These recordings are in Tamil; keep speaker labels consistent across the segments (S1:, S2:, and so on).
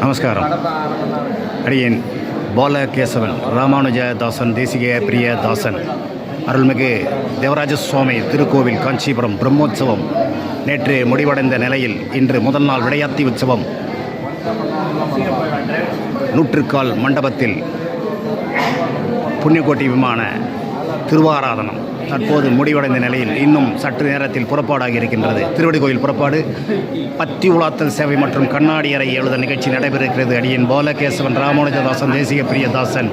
S1: நமஸ்காரம். அடியேன் பாலகேசவன் ராமானுஜதாசன் தேசிக பிரியதாசன் அருள்மிகு தேவராஜ சுவாமி திருக்கோவில் காஞ்சிபுரம் பிரம்மோற்சவம். நேற்று முடிவடைந்த நிலையில் இன்று முதல் நாள் விடையாத்தி உற்சவம். நூற்றுக்கால் மண்டபத்தில் புண்ணியகோட்டி விமான திருவாராதனம். தற்போது முடிவடைந்த நிலையில் இன்னும் சற்று நேரத்தில் புறப்பாடாக இருக்கின்றது. திருவடி கோயில் புறப்பாடு பத்தி உலாத்தல் சேவை மற்றும் கண்ணாடி அறை எழுத நிகழ்ச்சி நடைபெறுகிறது. அடியேன் பாலகேசவன் ராமானுஜதாசன் தேசிக பிரியதாசன்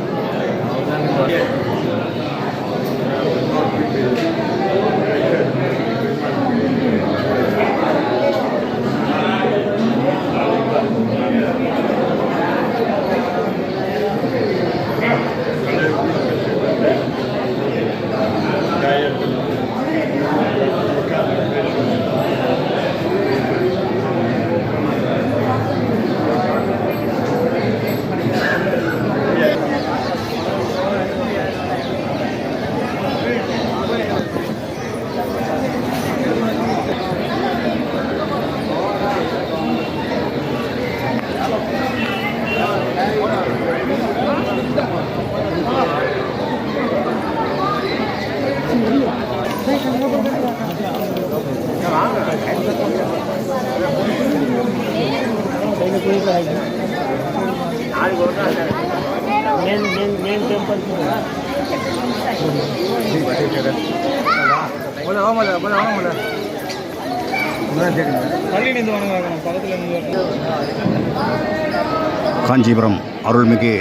S1: காஞ்சிபுரம் அருள்மிகு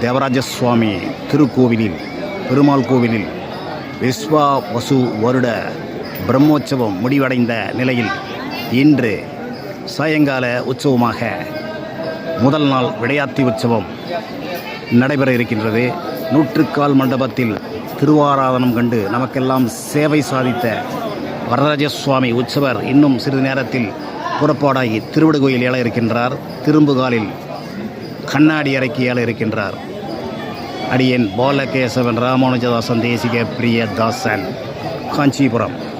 S1: தேவராஜ சுவாமி திருக்கோவிலில் பெருமாள் கோவிலில் விஸ்வா வசு வருட பிரம்மோற்சவம் முடிவடைந்த நிலையில் இன்று சாயங்கால உற்சவமாக முதல் நாள் விளையாத்தி உற்சவம் நடைபெற இருக்கின்றது. நூற்றுக்கால் மண்டபத்தில் திருவாராதனம் கண்டு நமக்கெல்லாம் சேவை சாதித்த வரதராஜ சுவாமி உற்சவர் இன்னும் சிறிது நேரத்தில் புறப்பாடாகி திருவிடுகோயில் ஏழ இருக்கின்றார். திரும்புகாலில் கண்ணாடி அறைக்கு ஏழ இருக்கின்றார். அடியேன் பாலகேசவன் ராமானுஜதாசன் தேசிக பிரியதாசன் காஞ்சிபுரம்.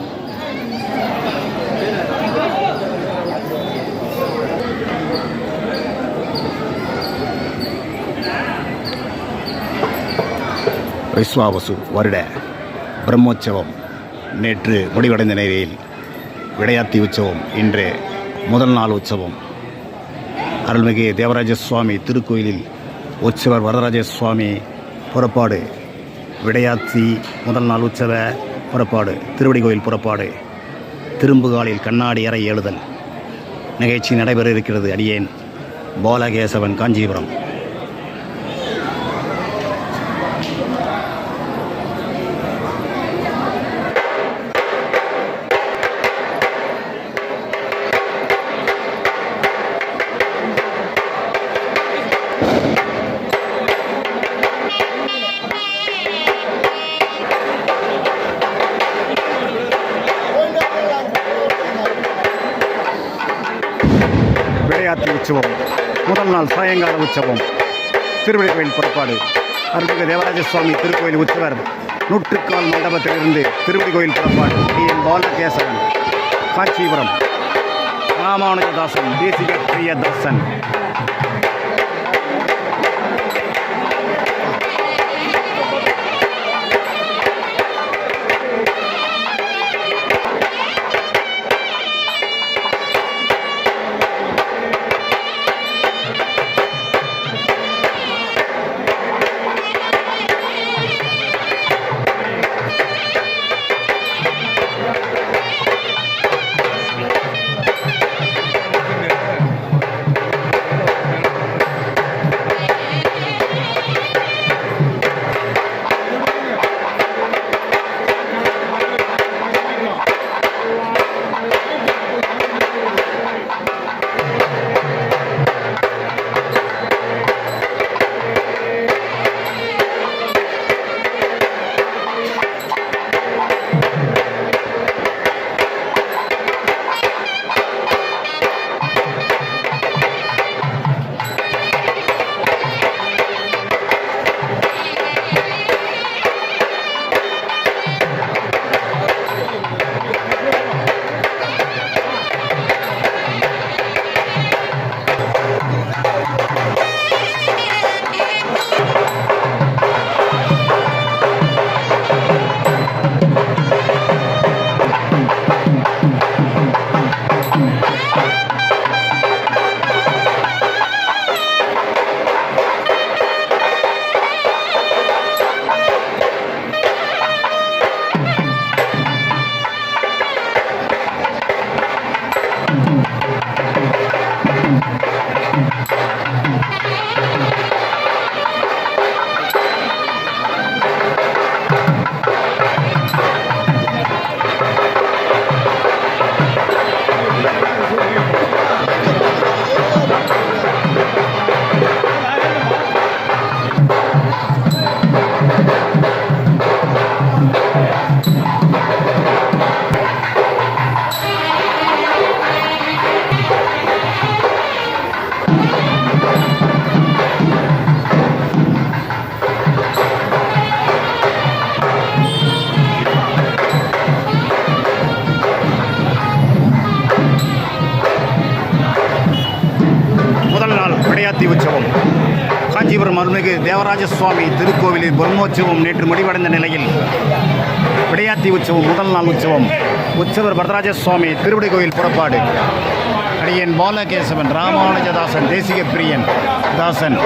S1: விஸ்வாவசு வருட பிரம்மோற்சவம் நேற்று முடிவடைந்த நிலையில் விடையாத்தி உற்சவம் இன்று முதல் நாள் உற்சவம். அருள்மிகு தேவராஜ சுவாமி திருக்கோயிலில் உற்சவர் வரதராஜ சுவாமி புறப்பாடு. விடையாத்தி முதல் நாள் உற்சவ புறப்பாடு திருவடி கோயில் புறப்பாடு திரும்புகாலில் கண்ணாடி அறை எழுதல் நிகழ்ச்சி நடைபெற இருக்கிறது அடியேன் பாலகேசவன் காஞ்சிபுரம். விளையாட்டு உற்சவம் முதல் நாள் சாயங்கால உற்சவம். திருவிழை கோயில் புறப்பாடு. அருள்மிகு தேவராஜ சுவாமி திருக்கோயில் உற்சவர் நூற்றுக்கால் மண்டபத்திலிருந்து திருவடி கோயில் புறப்பாடு. என். பாலகேசவன் காஞ்சிபுரம். ராமானுஜதாசன் தேசிக பிரியதாசன் தீ உற்சவம். காஞ்சிபுரம் அருள்மிகு தேவராஜ சுவாமி திருக்கோவிலில் பிரம்மோற்சவம் நேற்று முடிவடைந்த நிலையில் விடையாத்தி உற்சவம் முதல் நாள் உற்சவம். உற்சவர் வரதராஜ சுவாமி திருவிடை கோயில் புறப்பாடு. அடியன் பாலகேசவன் ராமானுஜதாசன் தேசிய பிரியன் தாசன்.